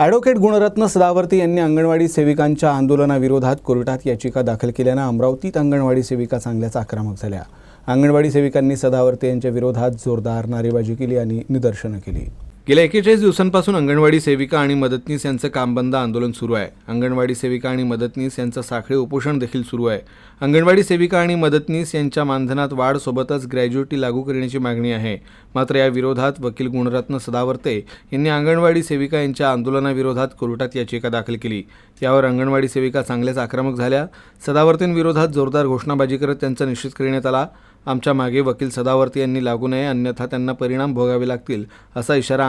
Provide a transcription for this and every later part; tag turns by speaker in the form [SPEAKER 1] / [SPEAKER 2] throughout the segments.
[SPEAKER 1] Advocate Gunratna Sadavarti यांनी अंगणवाडी सेविकांच्या आंदोलनाविरोधात कोर्टात याचिका दाखल केल्यानं अमरावतीत अंगणवाडी सेविका चांगल्याच आक्रमक झाल्या. अंगणवाडी सेविकांनी सदावर्ते यांच्या विरोधात जोरदार नारेबाजी केली आणि निदर्शनं केली. गेल्या एकेचाळीस दिवसांपासून अंगणवाडी सेविका आणि मदतनीस यांचं कामबंद आंदोलन सुरू आहे. अंगणवाडी सेविका आणि मदतनीस यांचं साखळी उपोषण देखील सुरू आहे. अंगणवाडी सेविका आणि मदतनीस यांच्या मानधनात वाढसोबतच ग्रॅज्युएटी लागू करण्याची मागणी आहे. मात्र या विरोधात वकील गुणरत्न सदावर्ते यांनी अंगणवाडी सेविका यांच्या आंदोलनाविरोधात कोर्टात याचिका दाखल केली. यावर अंगणवाडी सेविका चांगल्याच आक्रमक झाल्या. सदावर्तेंविरोधात जोरदार घोषणाबाजी करत त्यांचा निषेध करण्यात आला. आमच्या मागे वकील सदावर्ते यांनी लागू नये अन्यथा त्यांना परिणाम भोगावे लागतील असा इशारा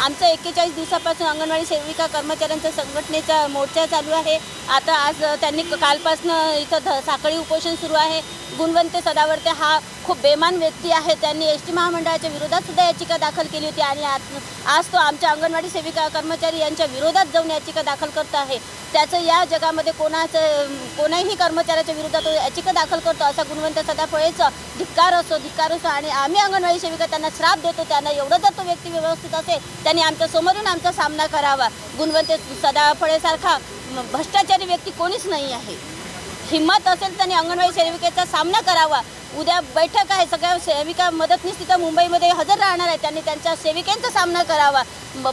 [SPEAKER 2] आमचं एक्केचाळीस दिवसापासून अंगणवाडी सेविका कर्मचाऱ्यांचा संघटनेचा मोर्चा चालू आहे. आता आज त्यांनी कालपासनं इथं ध साखळी उपोषण सुरू आहे. गुणवंत सदावर्ते हा खूप बेमान व्यक्ती आहे. त्यांनी एस टी महामंडळाच्या विरोधात सुद्धा याचिका दाखल केली होती आणि आज आज तो आमच्या अंगणवाडी सेविका कर्मचारी यांच्या विरोधात जाऊन याचिका दाखल करत आहे. त्याचं या जगामध्ये कोणाचं कोणाही कर्मचाऱ्याच्या विरोधात याचिका दाखल करतो असा गुणवंत सदाफळेचं धिक्कार असो धिक्कार असो आणि आम्ही अंगणवाडी सेविका त्यांना श्राप देतो त्यांना एवढं जर तो व्यक्ती व्यवस्थित असेल त्यांनी आमच्या समोरून आमचा सामना करावा. गुणवंत सदाफळेसारखा भ्रष्टाचारी व्यक्ती कोणीच नाही आहे. हिंमत असेल त्यांनी अंगणवाडी सेविकेचा सामना करावा. उद्या बैठक आहे. सगळ्या सेविका मदतनीस तिथं मुंबईमध्ये हजर राहणार आहे त्यांनी त्यांच्या सेविकेंचा सामना करावा.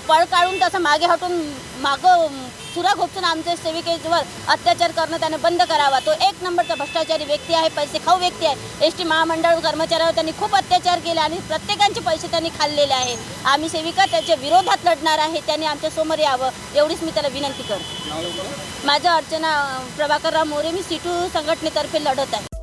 [SPEAKER 2] पळ काढून तसं मागे हटून मागं सुरा घोपसून आमच्या सेविकेवर अत्याचार करणं त्याने बंद करावा. तो एक नंबरचा भ्रष्टाचारी व्यक्ती आहे. पैसे खाऊ व्यक्ती आहे. एस टी महामंडळ कर्मचाऱ्यावर त्यांनी खूप अत्याचार केले आणि प्रत्येकांचे पैसे त्यांनी खाल्लेले आहे. आम्ही सेविका त्याच्या विरोधात लढणार आहे. त्यांनी आमच्यासमोर यावं. एवढीच मी त्याला विनंती करते. माझं अर्चना प्रभाकरराव मोरे मी सीटू संघटनेतर्फे लढत आहे.